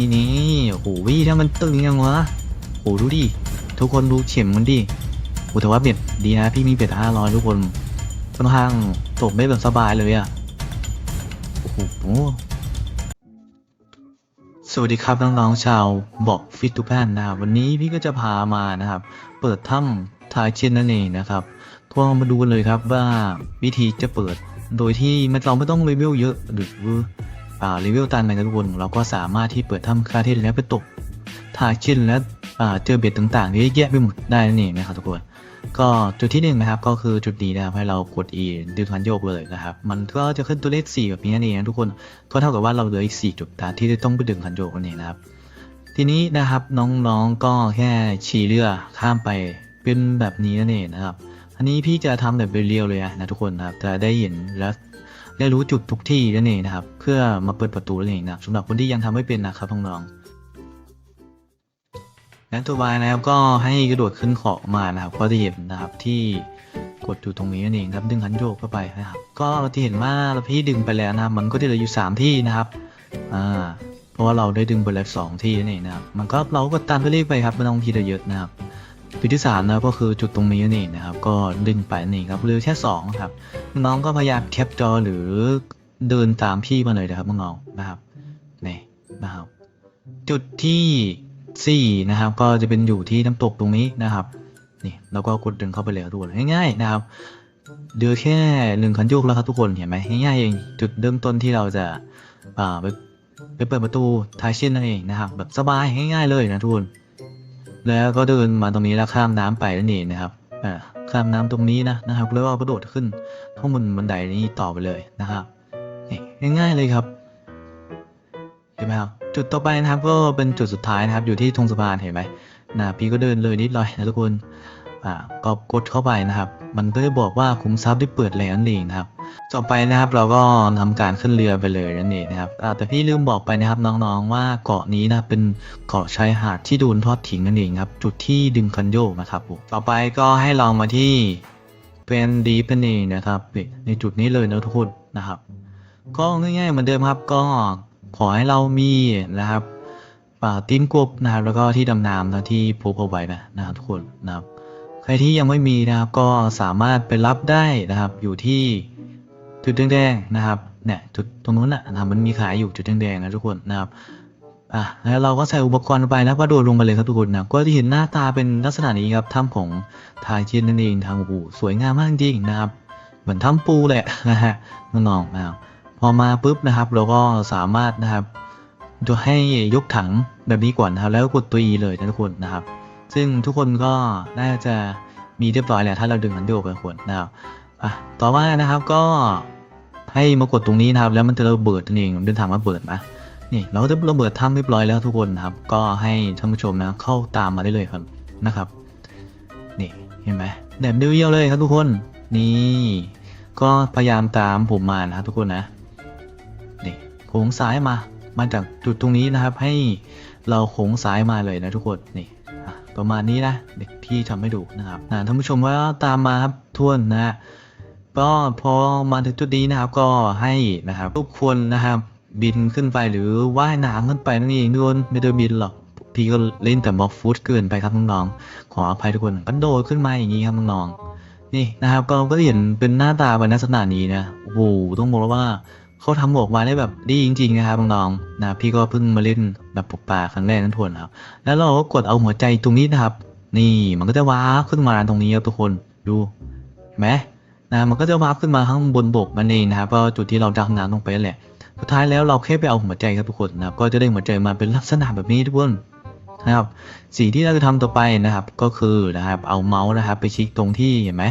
นี่นี่โอ้โหถ้ามันตึงยังวะโอ้ดูดิ ทุกคนดูเข็มมันดิโอ้แต่ว่าเบ็ดดีนะพี่มีเบ็ดห้าร้อยทุกคนค่อนข้างตกได้แบบสบายเลยอะโอ้โหสวัสดีครับน้องๆชาวบอกฟิตทุกท่านนะครับวันนี้พี่ก็จะพามานะครับ เปิดถ้ำทายเชนนั่นเองนะครับก็มาดูกันเลยครับว่าวิธีจะเปิดโดยที่ไม่เราไม่ต้องเลเวลเยอะหรือ อ่าเลเวตันไปนะทุกคนเราก็สามารถที่เปิดถ้ำคาเทนแล้วไปตกทายเช่นและอาเจอเบ็ดต่างๆเยอะแยะไปหมดได้นั่นเองนะครับทุกคนก็จุดที่หนึ่งนะครับก็คือจุดนี้นะครับให้เรากด E ดึงคันโยกเลยนะครับ มันก็จะขึ้นตัวเลข 4 แบบนี้นั่นเองนะทุกคนก็เท่ากับว่าเราเหลืออีก 4 จุดตาที่ต้องไปดึงคันโยกนั่นเองนะครับ ทีนี้นะครับน้องๆก็แค่ขี่เรือข้ามไปเป็นแบบนี้นั่นเองนะครับ อันนี้พี่จะทำแบบเรียวเลยนะทุกคนนะครับจะได้เห็นและ ได้รู้จุดทุกที่นั่นเองนะครับ เพื่อมาเปิดประตูนั่นเองนะสำหรับคนที่ยังทำไม่เป็นนะครับน้องๆนั้นตัวบายนะครับก็ให้กระโดดขึ้นขอบมานะครับก็จะเห็นนะครับที่กดอยู่ตรงนี้นั่นเองครับดึงคันโยกเข้าไปนะครับ ก็เราจะเห็นว่าเราพี่ดึงไปแล้วนะมันก็จะเหลืออยู่สามที่นะครับอ่าเพราะว่าเราได้ดึงไปแล้วสองที่นั่นเองนะครับมันก็เราก็ตามไปเรื่อยไปครับไม่ต้องคิดเยอะนะครับ จุดที่สามนะครับก็คือจุดตรงนี้นั่นะครับ ก็ดึงไปนั่ครับเหลือแค่สองครับน้องก็พยายามแคปจอหรือเดินตามพี่มาเลยนะครับน้องๆนะครับนี่นะครับ จุดที่สี่นะครับ ก็จะเป็นอยู่ที่น้ำตกตรงนี้นะครับนี่เราก็กดดึงเข้าไปเลยทุกคนง่ายๆนะครับเดือแค่หนึ่งคันโยกแล้วครับทุกคนเห็นไหมง่ายๆเองจุดเริ่มต้นที่เราจะไปไปเปิดประตูท้ายเช่นนั่นเองนะครับแบบสบายง่ายๆเลยนะทุกคน แล้วก็เดินมาตรงนี้แล้วข้ามน้ำไปนั่นเองนะครับอ่าข้ามน้ำตรงนี้นะนะครับแล้วก็กระโดดขึ้นข้างบนบันไดนี้ต่อไปเลยนะครับง่ายๆเลยครับเห็นไหมครับจุดต่อไปนะครับก็เป็นจุดสุดท้ายนะครับ อยู่ที่ธงสะพานเห็นไหมนะพี่ก็เดินเลยนิดหน่อยนะทุกคนอ่าก็กดเข้าไปนะครับ มันก็จะบอกว่าคุ้มทรัพย์ได้เปิดแล้วนั่นเองนะครับต่อไปนะครับเราก็ทำการขึ้นเรือไปเลยนั่นเองนะครับแต่พี่ลืมบอกไปนะครับน้องๆว่าเกาะนี้นะเป็นเกาะชายหาดที่โดนทอดทิ้งนั่นเองครับ จุดที่ดึงคันโยกนะครับผมต่อไปก็ให้เรามาที่เป็นดีฟนั่นเองนะครับในจุดนี้เลยนะทุกคนนะครับ ก็ง่ายๆเหมือนเดิมครับก็ขอให้เรามีนะครับป่าตีนกบนะครับแล้วก็ที่ดำน้ำนะที่พกเอาไว้นะนะครับทุกคนนะครับ ใครที่ยังไม่มีนะครับก็สามารถไปรับได้นะครับอยู่ที่จุดแดงๆนะครับเนี่ยจุดตรงนู้นนะนะครับมันมีขายอยู่จุดแดงๆนะทุกคนนะครับอะแล้วเราก็ใส่อุปกรณ์ไปแล้วก็โดดลงไปเลยครับทุกคนนะก็จะเห็นหน้าตาเป็นลักษณะนี้ครับถ้ำของทายเชียนนั่นเองทางอูสวยงามมากจริงนะครับ เหมือนถ้ำปูแหละนะฮะน้องๆนะครับพอมาปุ๊บนะครับ เราก็สามารถนะครับจะให้ยกถังแบบนี้ก่อนนะครับ แล้วกดตัว E เลยนะทุกคนนะครับ ซึ่งทุกคนก็น่าจะมีเรียบร้อยแล้วถ้าเราดึงอันโยกไปทุกคนนะครับอะต่อมานะครับก็ให้มากดตรงนี้นะครับแล้วมันจะระเบิดนั่นเองเดินทางมาเปิดนะนี่เราก็จะระเบิดถ้ำเรียบร้อยแล้วทุกคนนะครับ ก็ให้ท่านผู้ชมนะเข้าตามมาได้เลยครับนะครับนี่เห็นไหมแบบเดียวๆเลยครับทุกคนนี่ก็พยายามตามผมมานะครับทุกคนนะนี่โค้งซ้ายมามาจากจุดตรงนี้นะครับ ให้เราโค้งซ้ายมาเลยนะทุกคนนี่ ประมาณนี้นะเด็กพี่ทำให้ดูนะครับนะท่านผู้ชมว่าตามมาครับทวนนะก็พอมาถึงจุดนี้นะครับก็ให้นะครับทุกคนนะครับบินขึ้นไปหรือว่ายน้ำขึ้นไปนั่นเองทุกคนไม่ได้บินหรอกพี่ก็เล่นแต่บล็อกฟุตเกินไปครับน้องๆขออภัยทุกคนก็โดดขึ้นมาอย่างนี้ครับน้องๆนี่นะครับก็ก็เห็นเป็นหน้าตาเป็นลักษณะนี้นะโอ้โหต้องบอกว่า เขาทำออกมาได้แบบดีจริง ๆ นะครับน้องๆนะพี่ก็เพิ่งมาเล่นแบบปกปลาครั้งแรกนั่นทวนครับ แล้วเราก็กดเอาหัวใจตรงนี้นะครับ นี่มันก็จะวาร์ปขึ้นมาตรงนี้ครับทุกคนดูเห็นไหมนะมันก็จะวาร์ปขึ้นมาข้างบนบกนั่นเองนะครับก็จุดที่เราดำน้ำลงไปนั่นแหละสุดท้ายแล้วเราแค่ไปเอาหัวใจครับทุกคนนะครับ ก็จะได้หัวใจมาเป็นลักษณะแบบนี้ทุกคนนะครับสิ่งที่เราจะทำต่อไปนะครับ ก็คือนะครับเอาเมาส์นะครับ ไปคลิกตรงที่เห็นไหม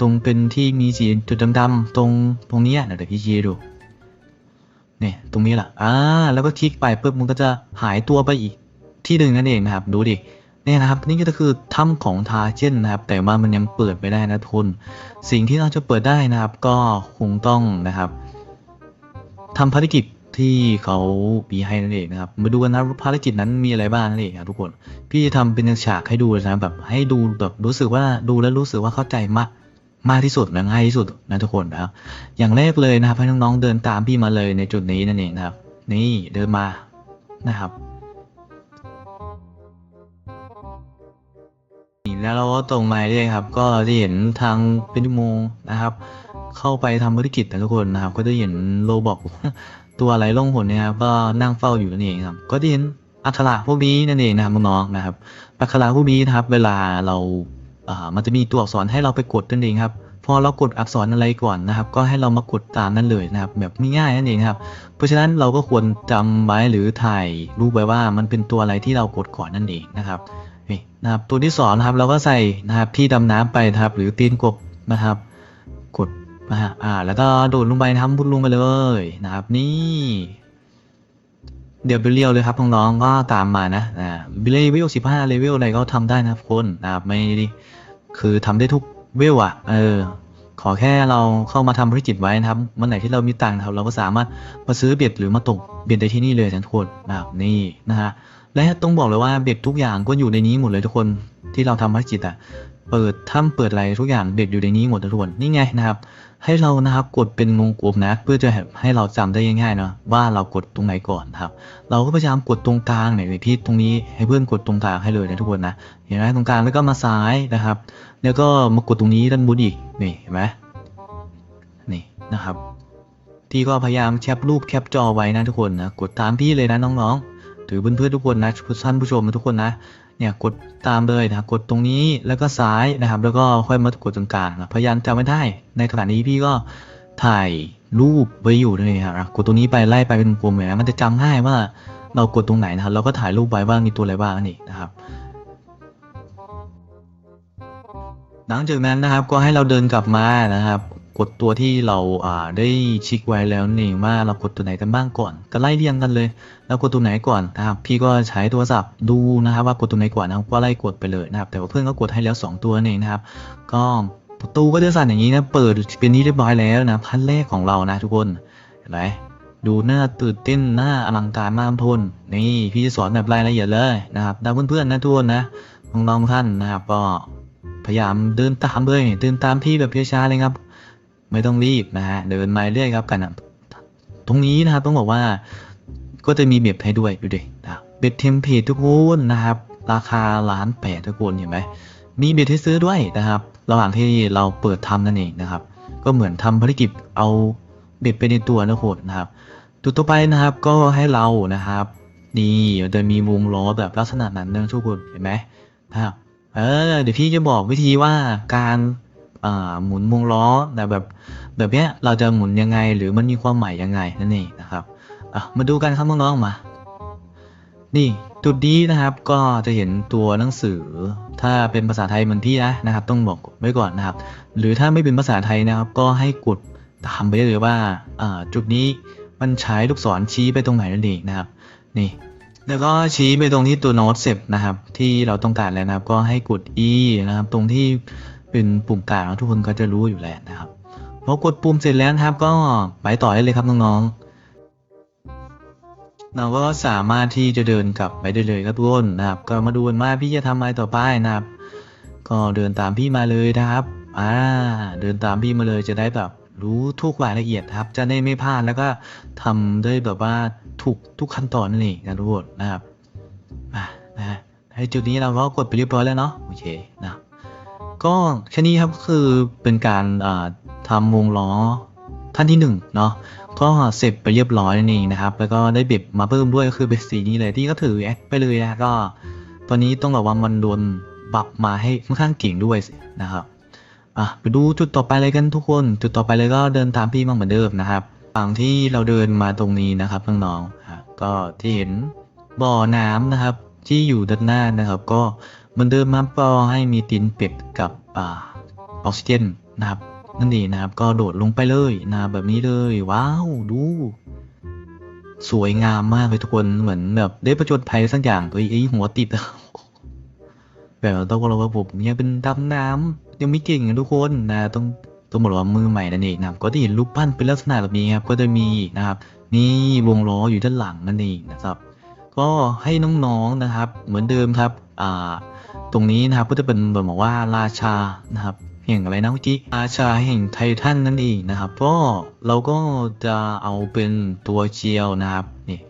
ตรงเป็นที่มีสีจุดดำๆตรงตรงนี้ยเดี๋ยวพี่ชี้ดูเนี่ยตรงนี้แหละอ่าแล้วก็คลิกไปปุ๊บมันก็จะหายตัวไปอีกที่หนึ่งนั่นเองนะครับ ดูดิเนี่ยนะครับนี่ก็คือถ้ำของทาเช่นนะครับ แต่ว่ามันยังเปิดไม่ได้นะทุน สิ่งที่เราจะเปิดได้นะครับ ก็คงต้องนะครับทำภารกิจ ที่เขามีให้นั่นเองนะครับ มาดูกันนะภารกิจนั้นมีอะไรบ้างนั่นเองครับทุกคน พี่จะทำเป็นฉากให้ดูนะแบบให้ดูแบบรู้สึกว่าดูแล้วรู้สึกว่าเข้าใจมากมากที่สุดและง่ายที่สุดนะทุกคนนะครับ อย่างแรกเลยนะครับให้น้องๆเดินตามพี่มาเลยในจุดนี้นั่นเองนะครับ นี่เดินมานะครับแล้วเราก็ตรงมาเรื่อยครับ ก็จะเห็นทางเป็นอุโมงค์นะครับ เข้าไปทำธุรกิจนะทุกคนนะครับ ก็จะเห็นโลบอกตัวอะไรล่องหนเนี่ยครับก็นั่งเฝ้าอยู่นั่นเองครับ ก็จะเห็นอัคระพวกนี้นั่นเองนะครับน้องๆนะครับอัคระพวกนี้นะครับ เวลาเราอ่ามันจะมีตัวอักษรให้เราไปกดนั่นเองครับพอเรากดอักษรอะไรก่อนนะครับ ก็ให้เรามากดตามนั้นเลยนะครับ แบบง่ายๆนั่นเองครับ เพราะฉะนั้นเราก็ควรจำไว้หรือถ่ายรูปไว้ว่ามันเป็นตัวอะไรที่เรากดก่อนนั่นเองนะครับนี่นะครับตัวที่สองนะครับเราก็ใส่นะครับที่ดำน้ำไปนะครับ หรือตีนกบนะครับ นะฮะอ่า แล้วก็โดดลงไปนะครับมุดลงไปเลยนะครับ นี่ เดี๋ยวไปเรียวเลยครับน้องๆก็ตามมานะอ่าเลเวลสิบห้าเลเวลอะไรก็ทำได้นะครับคนนะครับไม่ด้คือทำได้ทุกเวลอะเออ ขอแค่เราเข้ามาทำธุรกิจไว้นะครับเมื่อไหร่ที่เรามีตังค์นะครับเราก็สามารถมาซื้อเบ็ดหรือมาตกเบ็ดได้ที่นี่เลยทั้งคนนะครับนี่นะฮะและต้องบอกเลยว่าเบ็ดทุกอย่างก็อยู่ในนี้หมดเลยทุกคนที่เราทำภารกิจอะเปิดถ้ำเปิดอะไรทุกอย่างเบ็ดอยู่ในนี้หมดทุกคนนี่ไงนะครับ ให้เรานะครับกดเป็นวงกลมนะ เพื่อจะให้เราจำได้ง่ายๆเนาะว่าเรากดตรงไหนก่อนนะครับ เราก็พยายามกดตรงกลางเนี่ยพี่ตรงนี้ให้เพื่อนกดตรงกลางให้เลยนะทุกคนนะเห็นไหมตรงกลางแล้วก็มาซ้ายนะครับ แล้วก็มากดตรงนี้ด้านบนอีกนี่เห็นไหมนี่นะครับพี่ก็พยายามแคปรูปแคปจอไว้นะทุกคนนะกดตามพี่เลยนะน้องๆถือเพื่อนๆทุกคนนะท่านผู้ชมทุกคนนะ เนี่ยกดตามเลยนะกดตรงนี้แล้วก็ซ้ายนะครับ แล้วก็ค่อยมากดตรงกลางนะพยายามจำไม่ได้ ในขณะนี้พี่ก็ถ่ายรูปไว้อยู่ด้วยนะครับกดตรงนี้ไปไล่ไปเป็นกลมๆเนี่ยมันจะจำง่ายว่าเรากดตรงไหนนะครับ เราก็ถ่ายรูปไว้ว่ามีตัวอะไรบ้างนี่นะครับหลังจากนั้นนะครับก็ให้เราเดินกลับมานะครับ กดตัวที่เราอ่าได้ชิกไว้แล้วนี่ว่าเรากดตัวไหนกันบ้างก่อน ก็ไล่เรียงกันเลย แล้วกดตัวไหนก่อนนะครับพี่ก็ใช้โทรศัพท์ดูนะครับว่ากดตัวไหนก่อนนะครับก็ไล่กดไปเลยนะครับ แต่ว่าเพื่อนก็กดให้แล้ว 2 ตัวนั่นเองนะครับ ก็ประตูก็จะสั่นอย่างนี้นะเปิดเป็นที่เรียบร้อยแล้วนะขั้นแรกของเรานะทุกคนเห็นไหมดูหน้าตื่นเต้นหน้าอลังการมากทุนนี่พี่จะสอนแบบรายละเอียดเลยนะครับตาเพื่อนๆนะทุกคนนะน้องๆท่านนะครับก็พยายามเดินตามเลยเดินตามพี่แบบช้าเลยครับ ไม่ต้องรีบนะฮะเดินมาเรื่อยครับกันนะตรงนี้นะครับต้องบอกว่าก็จะมีเบ็ดให้ด้วยดูดิเบ็ดเทมเพลตทุกคนนะครับ ราคาล้านแปดทุกคนเห็นไหมมีเบ็ดให้ซื้อด้วยนะครับ ระหว่างที่เราเปิดทำนั่นเองนะครับ ก็เหมือนทำภารกิจเอาเบ็ดไปในตัวนะโคตรนะครับจุดต่อไปนะครับก็ให้เรานะครับนี่จะมีวงล้อแบบลักษณะนั้นนะทุกคนเห็นไหมนะครับเออเดี๋ยวพี่จะบอกวิธีว่าการ หมุนวงล้อแต่แบบแบบเนี้ยเราจะหมุนยังไงหรือมันมีความหมายยังไงนั่นเองนะครับมาดูกันครับน้องๆมา นี่จุดนี้นะครับก็จะเห็นตัวหนังสือ ถ้าเป็นภาษาไทยมือนพี่นะนะครับ ต้องบอกไว้ก่อนนะครับ หรือถ้าไม่เป็นภาษาไทยนะครับ ก็ให้กดตามไปได้เลยว่าอ่าจุดนี้มันใช้ลูกศรชี้ไปตรงไหนนั่นเองนะครับ นี่แล้วก็ชี้ไปตรงที่ตัวโน้ตเสร็จนะครับ ที่เราต้องการแล้วนะครับ ก็ให้กด e นะครับ ตรงที่ เป็นปุ่มกลางทุกคนก็จะรู้อยู่แล้วนะครับพอกดปุ่มเสร็จแล้วนะครับ ก็ไปต่อได้เลยครับน้องๆเราก็สามารถที่จะเดินกลับไปได้เลยครับทุกคนนะครับ ก็มาดูกันว่าพี่จะทำอะไรต่อไปนะครับ ก็เดินตามพี่มาเลยนะครับอ่าเดินตามพี่มาเลยจะได้แบบรู้ทุกรายละเอียดครับ จะได้ไม่พลาดแล้วก็ทำได้แบบว่าถูกทุกขั้นตอนนั่นเองนะทุกคนนะครับอ่านะฮะในจุดนี้เราก็กดไปเรียบร้อยแล้วเนาะโอเคนะ ก็แค่นี้ครับคือเป็นการทำวงล้อท่านที่หนึ่งเนาะก็เสร็จไปเรียบร้อยนั่นเองนะครับ แล้วก็ได้เบ็บมาเพิ่มด้วยก็คือเบ็บสีนี้เลยที่ก็ถือแอคไปเลยนะก็ ตอนนี้ต้องระวังมันโดนบับมาให้ค่อนข้างเก่งด้วยนะครับอะไปดูจุดต่อไปเลยกันทุกคน จุดต่อไปเลยก็เดินตามพี่มั่งเหมือนเดิมนะครับฝั่งที่เราเดินมาตรงนี้นะครับน้องๆก็ที่เห็นบ่อน้ำนะครับ ที่อยู่ด้านหน้านะครับ ก็ เหมือนเดิมมาก็ให้มีตีนเป็ดกับอ่าออกซิเจนนะครับ นั่นเองนะครับ ก็โดดลงไปเลยนะแบบนี้เลย ว้าว ดู สวยงามมากเลยทุกคนเหมือนแบบได้ประจนภัยสักอย่างเฮ้ยไอ้หัวติดแบบต้องบอกว่าผมยังเป็นดำน้ำยังไม่เก่งนะทุกคนนะต้องต้องบอกว่ามือใหม่นั่นเองนะครับก็จะเห็นรูปปั้นเป็นลักษณะแบบนี้ครับก็จะมีนะครับ นี่วงล้ออยู่ด้านหลังนั่นเองนะครับ ก็ให้น้องๆนะครับ เหมือนเดิมครับ อ่า ตรงนี้นะครับก็จะเป็นแบบบอกว่าราชานะครับแห่งอะไรนะเมื่อกี้ราชาแห่งไททันนั่นเองนะครับก็เราก็จะเอาเป็นตัวเจียวนะครับนี่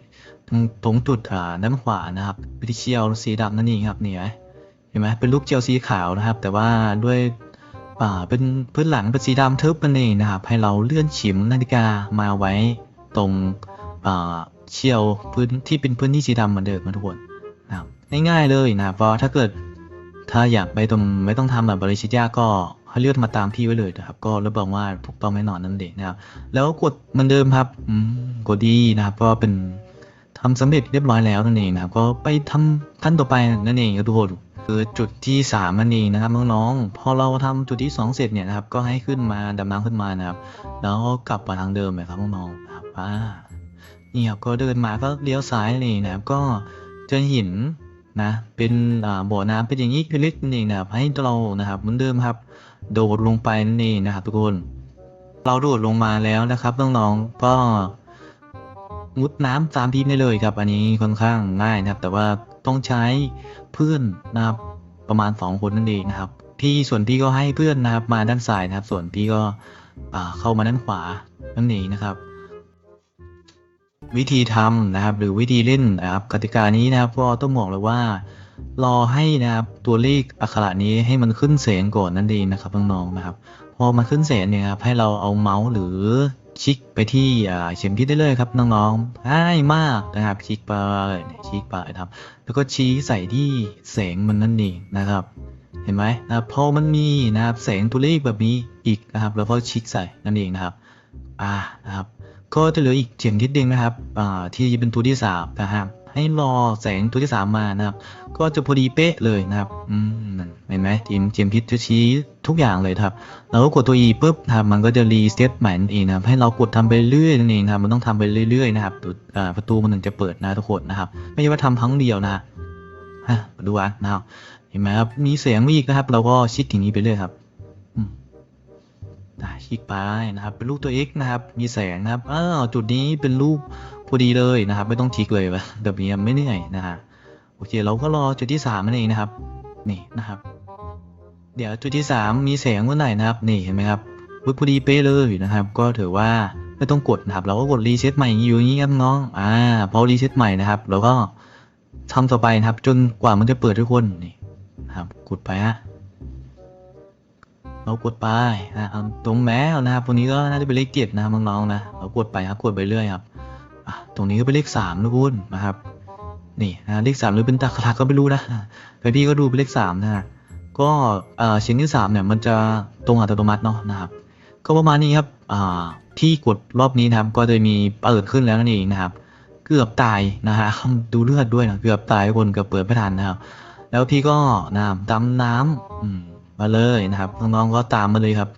ตรงตรงจุดอ่าด้านขวานะครับวิธีเชียวสีดำนั่นเองครับนี่ไหมเห็นไหมเป็นรูปเจลสีขาวนะครับ แต่ว่าด้วยอ่าเป็นพื้นหลังเป็นสีดำทึบนั่นเองนะครับ ให้เราเลื่อนฉิมนาฬิกามาไว้ตรงอ่าเชียวพื้นที่เป็นพื้นที่สีดำเหมือนเดิมนะทุกคนนะครับง่ายๆเลยนะครับเพราะถ้าเกิด ถ้าอยากไปตรงไม่ต้องทำแบบบริชิตยาก็ให้เลือกมาตามที่ไว้เลยนะครับ ก็รับรองว่าถูกต้องแน่นอนนั่นเองนะครับ แล้วกดเหมือนเดิมครับกดดีนะครับก็เป็นทำสำเร็จเรียบร้อยแล้วนั่นเองนะครับ ก็ไปทำขั้นต่อไปนั่นเองครับทุกคนคือจุดที่สามนั่นเองนะครับน้องๆ พอเราทำจุดที่สองเสร็จเนี่ยนะครับ ก็ให้ขึ้นมาดำน้ำขึ้นมานะครับ แล้วก็กลับมาทางเดิมเลยครับน้องๆนะครับอ่านี่ครับก็เดินมาก็เลี้ยวซ้ายนี่นะครับ ก็เจอหิน นะเป็นบ่อน้ำเป็นอย่างนี้คือล็กนั่นเองนะครับให้เรานะครับเหมือนเดิมครับ โดดลงไปนั่นเองนะครับ ทุกคน เราโดดลงมาแล้วนะครับน้องๆก็มุดน้ำตามทีได้เลยครับ อันนี้ค่อนข้างง่ายนะครับ แต่ว่าต้องใช้เพื่อนนะครับประมาณสองคนนั่นเองนะครับพี่ส่วนพี่ก็ให้เพื่อนนะครับมาด้านซ้ายนะครับ ส่วนพี่ก็เข้ามาด้านขวานั่นเองนะครับ วิธีทำนะครับ หรือวิธีเล่นนะครับกติกานี้นะครับก็ต้องบอกเลยว่า รอให้นะครับตัวเลขอักขระนี้ให้มันขึ้นแสงก่อนนั่นเองนะครับน้องๆนะครับพอมันขึ้นแสงเนี่ยครับให้เราเอาเมาส์หรือชิกไปที่อ่าเข็มทิศได้เลยครับน้องๆง่ายมากนะครับชิกไปชิกไปครับแล้วก็ชี้ใส่ที่แสงมันนั่นเองนะครับ เห็นไหมนะครับพอมันมีนะครับแสงตัวเลขแบบนี้อีกนะครับ แล้วก็ชิกใส่นั่นเองนะครับ อ่านะครับ ก็จะเหลืออีกเข็มทิศเดียวนะครับที่เป็นตัวที่สามนะครับให้รอแสงตัวที่สามมานะครับ ก็จะพอดีเป๊ะเลยนะครับอืมเห็นไหมทีมเข็มทิศจะชี้ทุกอย่างเลยครับ เราก็กดตัว E ปุ๊บนะครับมันก็จะรีเซ็ตใหม่นั่นเองนะครับให้เรากดทำไปเรื่อยนั่นเองนะครับมันต้องทำไปเรื่อยๆนะครับตัวประตูมันถึงจะเปิดนะทุกคนนะครับ ไม่ใช่ว่าทำครั้งเดียวนะฮะมาดูอะนะครับเห็นไหมครับมีเสียงมีอีกนะครับ เราก็ชิดอย่างนี้ไปเรื่อยครับ คลิกไปนะครับ เป็นรูปตัว X นะครับ มีแสงนะครับอ้าวจุดนี้เป็นรูปพอดีเลยนะครับ ไม่ต้องคลิกเลยวะแบบนี้ไม่เหนื่อยนะฮะโอเค เราก็รอจุดที่สามนั่นเองนะครับ นี่นะครับ เดี๋ยวจุดที่สามมีแสงเมื่อไหร่นะครับ นี่เห็นไหมครับอุ๊ยพอดีเป๊ะเลยนะครับ ก็ถือว่าไม่ต้องกดนะครับ เราก็กดรีเซ็ตใหม่อยู่อย่างนี้ครับน้อง อ่า พอรีเซ็ตใหม่นะครับเราก็ทำต่อไปนะครับ จนกว่ามันจะเปิดทุกคนนี่นะครับ กดไปฮะ เรากดไปนะเอาตรงแม้นะครับตรงนี้ก็น่าจะเป็นเลขเจ็ดนะครับน้องๆนะเรากดไปครับกดไปเรื่อยครับตรงนี้ก็เป็นเลขสามนะคุณนะครับนี่นะเลขสามหรือเป็นตาคลักก็ไม่รู้นะแต่พี่ก็ดูเป็นเลขสามนะก็เอ่อชิ้นที่สามเนี่ยมันจะตรงอัตโนมัติเนาะนะครับก็ประมาณนี้ครับอ่าที่กดรอบนี้นะครับ ก็จะมีเปิดขึ้นแล้วนั่นเองนะครับ เกือบตายนะฮะดูเลือดด้วยนะเกือบตายคนเกือบเปิดไม่ทันนะครับ แล้วพี่ก็น้ำดำน้ำอื มาเลยนะครับน้องๆก็ตามมาเลยครับ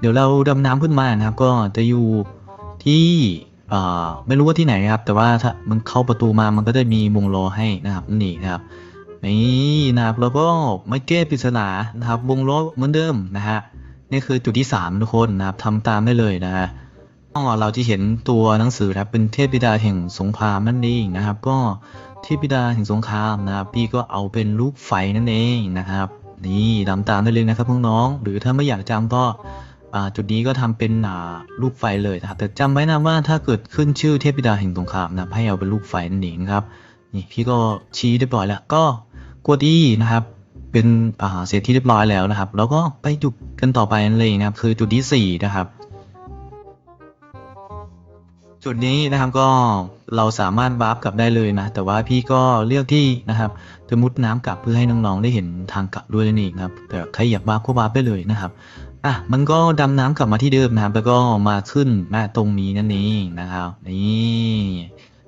เดี๋ยวเราดำน้ำขึ้นมานะครับ ก็จะอยู่ที่ไม่รู้ว่าที่ไหนครับ แต่ว่าถ้ามันเข้าประตูมามันก็จะมีวงล้อให้นะครับนี่นะครับนี่นะครับแล้วก็ไม่แก้ปริศนานะครับ วงล้อเหมือนเดิมนะฮะนี่คือจุดที่สามทุกคนนะครับทำตามได้เลยนะฮะก็เราที่เห็นตัวหนังสือนะครับเป็นเทพบิดาแห่งสงครามนั่นเองนะครับ ก็เทพบิดาแห่งสงครามนะครับพี่ก็เอาเป็นรูปไฟนั่นเองนะครับ นี่ตามตามได้เลยนะครับน้องๆหรือถ้าไม่อยากจำก็จุดนี้ก็ทำเป็นลูกไฟเลยนะครับแต่จำไว้นะว่าถ้าเกิดขึ้นชื่อเทพบิดาแห่งสงครามนะให้เอาเป็นลูกไฟนั่นเองครับนี่พี่ก็ชี้เรียบร้อยแล้วก็กดอีนะครับ เป็นอ่าเสร็จที่เรียบร้อยแล้วนะครับ แล้วก็ไปจุดกันต่อไปนั่นเลยนะครับ คือจุดที่สี่นะครับ จุดนี้นะครับก็เราสามารถวาร์ปกลับได้เลยนะ แต่ว่าพี่ก็เลือกที่นะครับจะมุดน้ำกลับเพื่อให้น้องๆได้เห็นทางกลับด้วยนั่นเองนะครับ แต่ใครอยากวาร์ปก็วาร์ปได้เลยนะครับอะมันก็ดำน้ำกลับมาที่เดิมนะครับ แล้วก็มาขึ้นหน้าตรงนี้นั่นเองนะครับนี่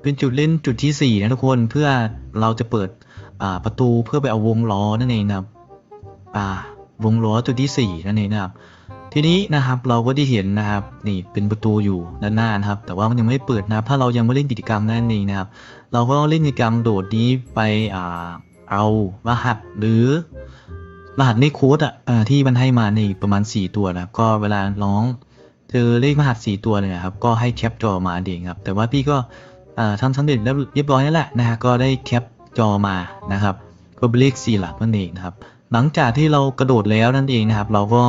เป็นจุดเล่นจุดที่สี่นะทุกคนเพื่อเราจะเปิดอ่าประตูเพื่อไปเอาวงล้อนั่นเองนะครับอ่าวงล้อจุดที่สี่นั่นเองนะครับ ทีนี้นะครับเราก็ได้เห็นนะครับนี่เป็นประตูอยู่ด้านหน้านะครับ แต่ว่ามันยังไม่เปิดนะครับ ถ้าเรายังไม่เล่นกิจกรรมนั่นเองนะครับ เราก็เล่นกิจกรรมโดดนี้ไปอ่าเอารหัสหรือรหัสเลขโค้ดอะเอ่อที่มันให้มาในประมาณ 4 ตัวนะครับ ก็เวลาน้องเจอเลขรหัส 4 ตัวเนี่ยครับก็ให้แคปจอมาเองครับ แต่ว่าพี่ก็ทำสำเร็จแล้วเรียบร้อยแล้วแหละนะฮะก็ได้แคปจอมานะครับ ก็เป็นเลข4หลักนั่นเองนะครับ หลังจากที่เรากระโดดแล้วนั่นเองนะครับ เราก็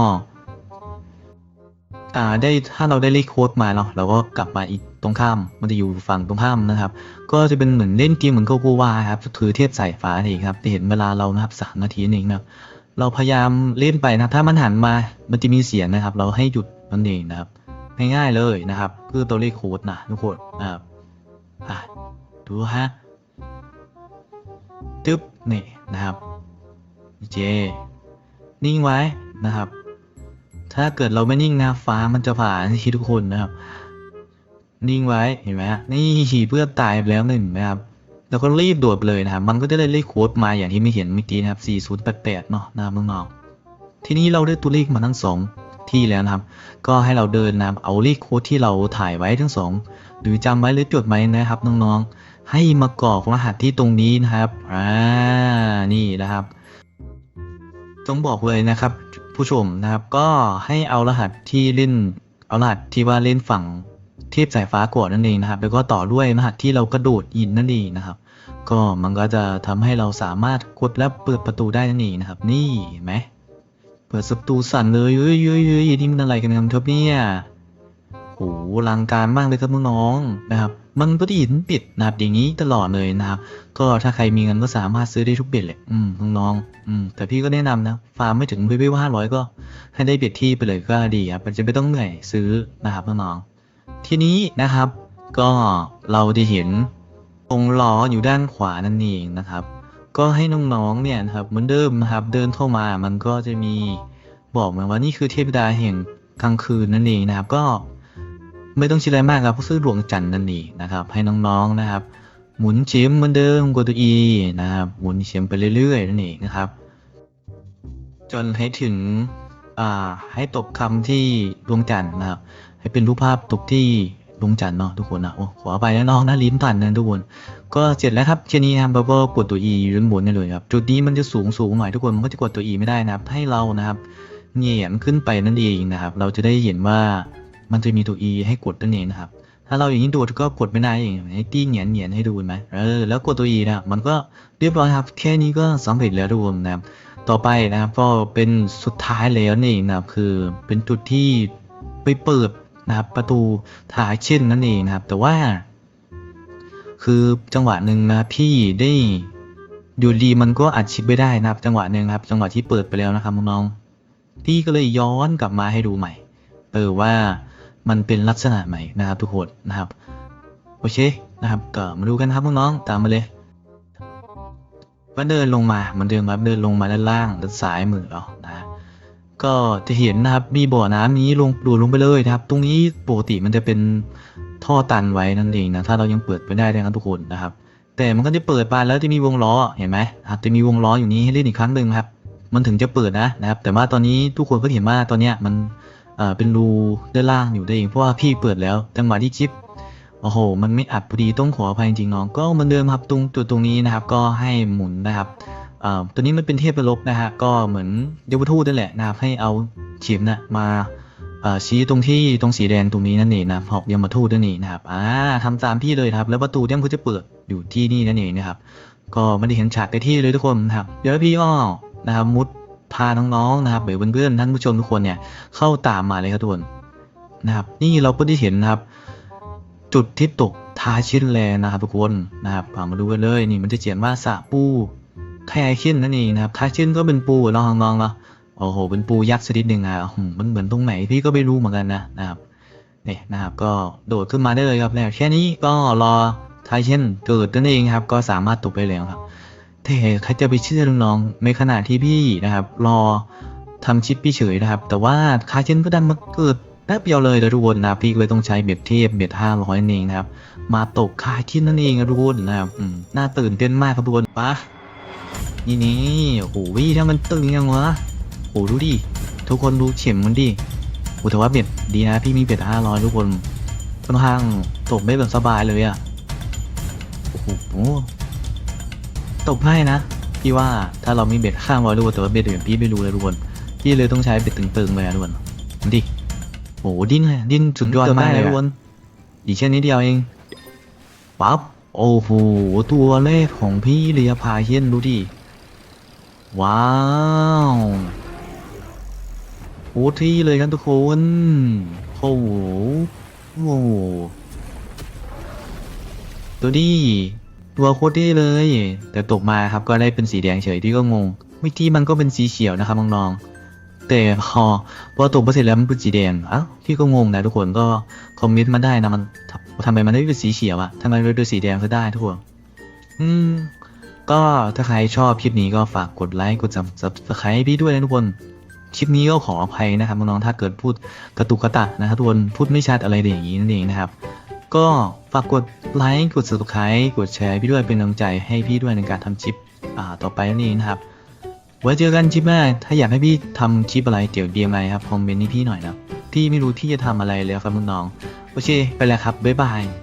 อ่าได้ถ้าเราได้เลขโค้ดมาเนาะเราก็กลับมาอีกตรงข้าม มันจะอยู่ฝั่งตรงข้ามนะครับ ก็จะเป็นเหมือนเล่นเกมเหมือนโกโกวาครับถือเทียบสายฟ้านี่ครับจะเห็นเวลาเรานะครับสามนาทีนั่นเองนะครับเราพยายามเล่นไปนะถ้ามันหันมามันจะมีเสียงนะครับ เราให้หยุดนั่นเองนะครับง่ายๆเลยนะครับคือตัวเลขโค้ดนะทุกคนนะครับอะดูฮะตึ๊บนี่นะครับเจนิ่งไว้นะครับ ถ้าเกิดเราไม่นิ่งนะฟ้ามันจะผ่าที่ทุกคนนะครับ นิ่งไว้เห็นไหมฮะนี่เพื่อนตายไปแล้วหนึ่งนะครับแล้วก็รีบโดดเลยนะครับมันก็จะได้เลขโค้ดมาอย่างที่ไม่เห็นเมื่อกี้นะครับ 4088 เนาะนะครับน้องๆทีนี้เราได้ตัวเลขมาทั้งสองที่แล้วนะครับ ก็ให้เราเดินนะครับเอาเลขโค้ดที่เราถ่ายไว้ทั้งสองหรือจำไว้หรือจดไว้นะครับน้องๆ ให้มากรอกรหัสที่ตรงนี้นะครับอ่านี่นะครับต้องบอกเลยนะครับ ผู้ชมนะครับก็ให้เอารหัสที่เล่น เอารหัสที่ว่าเล่นฝั่งเทพสายฟ้าก่อนนั่นเองนะครับ แล้วก็ต่อด้วยรหัสที่เรากระโดดยินนั่นเองนะครับ ก็มันก็จะทำให้เราสามารถกดและเปิดประตูได้นั่นเองนะครับ นี่ไหมเปิดประตูสั่นเลยเฮ้ยเฮ้ยเฮ้ยนี่มันอะไรกันครับเนี่ย ลังการมากเลยครับน้องๆนะครับ มันก็ดีนปิดนะครับอย่างนี้ตลอดเลยนะครับ ก็ถ้าใครมีเงินก็สามารถซื้อได้ทุกเบ็ดเลยอืมน้องๆอืมแต่พี่ก็แนะนำนะฟาร์มไม่ถึงวิวห้าร้อยก็ ให้ได้เบ็ดที่ไปเลยก็ดีครับมันจะไม่ต้องเหนื่อยซื้อนะครับน้องๆทีนี้นะครับ ก็เราจะเห็นองค์ล้ออยู่ด้านขวานั่นเองนะครับ ก็ให้น้องๆเนี่ยนะครับเหมือนเดิมนะครับเดินเข้ามามันก็จะมีบอกมาว่านี่คือเทพดาแห่งกลางคืนนั่นเองนะครับ ก็ ไม่ต้องคิดอะไรมากครับเพราะซื้อดวงจันทร์นั่นเองนะครับ ให้น้องๆนะครับ หมุนเข็มเหมือนเดิมกดตัว E นะครับ หมุนเข็มไปเรื่อยๆนั่นเองนะครับ จนให้ถึงอ่าให้ตกคำที่ดวงจันทร์นะครับ ให้เป็นรูปภาพตกที่ดวงจันทร์เนาะทุกคนนะโอ้ขออภัยนะน้องนะลิ้นตันนะทุกคน ก็เสร็จแล้วครับแค่นี้ครับเราก็กดตัว E อยู่ด้านบนนี่เลยครับ จุดนี้มันจะสูงสูงหน่อยทุกคนมันก็จะกดตัว E ไม่ได้นะครับ ให้เรานะครับเหงียนขึ้นไปนั่นเองนะครับ เราจะได้เห็นว่า มันจะมีตัว E ให้กดนั่นเองนะครับ ถ้าเราอย่างนี้ดูก็กดไม่ได้เองให้ตี้เหงียนเหงียนให้ดูไหมเออแล้วกดตัว E นะมันก็เรียบร้อยครับ แค่นี้ก็สำเร็จแล้วทุกคนนะครับ ต่อไปนะครับก็เป็นสุดท้ายแล้วนี่นะครับ คือเป็นจุดที่ไปเปิดนะครับ ประตูทายเช่นนั่นเองนะครับ แต่ว่า คือจังหวะหนึ่งนะพี่ได้อยู่ดีมันก็อัดชิปไม่ได้นะครับ จังหวะหนึ่งครับ จังหวะที่เปิดไปแล้วนะครับน้องๆพี่ก็เลยย้อนกลับมาให้ดูใหม่ เออว่า มันเป็นลักษณะใหม่นะครับทุกคนนะครับ โอเคนะครับ ก็มาดูกันครับน้องๆตามมาเลยก็เดินลงมามันเดิมครับเดินลงมาด้านล่างด้านซ้ายมือเรานะก็จะเห็นนะครับมีบ่อน้ำนี้ลงดูลงไปเลยนะครับ ตรงนี้ปกติมันจะเป็นท่อตันไว้นั่นเองนะถ้าเรายังเปิดไปได้นะครับทุกคนนะครับ แต่มันก็จะเปิดไปแล้วจะมีวงล้อเห็นไหมครับจะมีวงล้ออยู่นี้ให้เล่นอีกครั้งหนึ่งครับ มันถึงจะเปิดนะนะครับ แต่ว่าตอนนี้ทุกคนก็เห็นว่าตอนเนี้ยมัน อ่อเป็นรูด้านล่างอยู่ได้เองเพราะว่าพี่เปิดแล้วจังหวะที่ชิปโอ้โห มันไม่อัดพอดีต้องขออภัยจริงน้อง ก็มือนเดิมครับตรงจุดตรงนี้นะครับ ก็ให้หมุนนะครับอ่าตัวนี้มันเป็นเทพปลบนะฮะก็เหมือนเดวทูตนั่นแหละนะครับให้เอาเข็มนะมาอ่าชี้ตรงที่ตรงสีแดงตรงนี้นั่นเองนะหอกยมาทูตนั่นเองนะครับอ่าทำตามพี่เลยครับ แล้วประตูเนี่ยมันก็จะเปิดอยู่ที่นี่นั่นเองนะครับ ก็ไม่ได้เห็นฉากในที่เลยทุกคนนะครับ เดี๋ยวพี่ก็นะครับมุด พาน้องๆนะครับหรือเพื่อนๆท่านผู้ชมทุกคนเนี่ยเข้าตามมาเลยครับทุกคนนะครับ นี่เราก็ได้เห็นนะครับ จุดที่ตกทาชินแลนด์นะครับทุกคนนะครับอ่ามาดูกันเลยนี่มันจะเขียนว่าสระปูไทไอคินนั่นเองนะครับไทชินก็เป็นปูเนาะน้องๆเนาะโอ้โหเป็นปูยักษ์ชนิดหนึ่งอะมันเหมือนตรงไหนพี่ก็ไม่รู้เหมือนกันนะนะครับนี่นะครับก็โดดขึ้นมาได้เลยครับแล้วแค่นี้ก็รอไทชินเกิดนั่นเองครับก็สามารถตกไปแล้วครับ แต่ใครจะไปเชื่อน้องๆในขณะที่พี่นะครับ รอทำชิปพี่เฉยนะครับ แต่ว่าไทชินก็ดันมาเกิดแป๊บเดียวเลยนะทุกคนนะพี่เลยต้องใช้เบ็ดเทพเบ็ดห้าร้อยนั่นเองนะครับ มาตกคาชินนั่นเองนะทุกคนนะครับน่าตื่นเต้นมากครับทุกคนปะนี่นี่โอ้โหวิถ้ามันตึงยังวะโอ้ดูดิทุกคนดูเข็มมันดิโอ้แต่ว่าเบ็ดดีนะ พี่มีเบ็ดห้าร้อยทุกคนค่อนข้างตกไม่แบบสบายเลยอะโอ้โห ตกง่ายนะ พี่ว่าถ้าเรามีเบ็ดข้างร้อยทุกคนแต่ว่าเบ็ดอื่นพี่ไม่รู้เลยทุกคนพี่เลยต้องใช้เบ็ดตึงๆเลยอะทุกคนมันดิโอ้โหดิ้นเลยดิ้นสุดยอดมากเลยทุกคนดีแค่นี้เดียวเองปั๊บโอ้โหตัวเลขของพี่เลียพาเฮียนดูดิว้าวโอ้ที่เลยครับทุกคนโอ้โหโอ้โหตัวดี ตัวโคตรดีเลย แต่ตกมาครับก็ได้เป็นสีแดงเฉยที่ก็งงวิธีมันก็เป็นสีเขียวนะครับน้องๆแต่พอพอตกมาเสร็จแล้วมันเป็นสีแดงอ้าวพี่ก็งงนะทุกคนก็คอมเมนต์มาได้นะมันทำไมมันไม่เป็นสีเขียวอะทำไมมันเป็นสีแดงก็ได้ทุกคนอืมก็ถ้าใครชอบคลิปนี้ก็ฝากกดไลค์กด subscribe ให้พี่ด้วยนะทุกคน คลิปนี้ก็ขออภัยนะครับน้องๆถ้าเกิดพูดกระตุกกระตะนะครับทุกคนพูดไม่ชัดอะไรอย่างนี้นั่นเองนะครับ ก็ฝากกดไลค์กด subscribe กดแชร์พี่ด้วยเป็นกำลังใจให้พี่ด้วยในการทำชิปอ่าต่อไปนี่นะครับ ไว้เจอกันชิปหน้าถ้าอยากให้พี่ทำชิปอะไรเดี๋ยวเดียมอะไรครับคอมเมนต์ให้พี่หน่อยนะที่ไม่รู้ที่จะทำอะไรเลยครับน้องๆโอเค ไปแล้วครับ บ๊ายบาย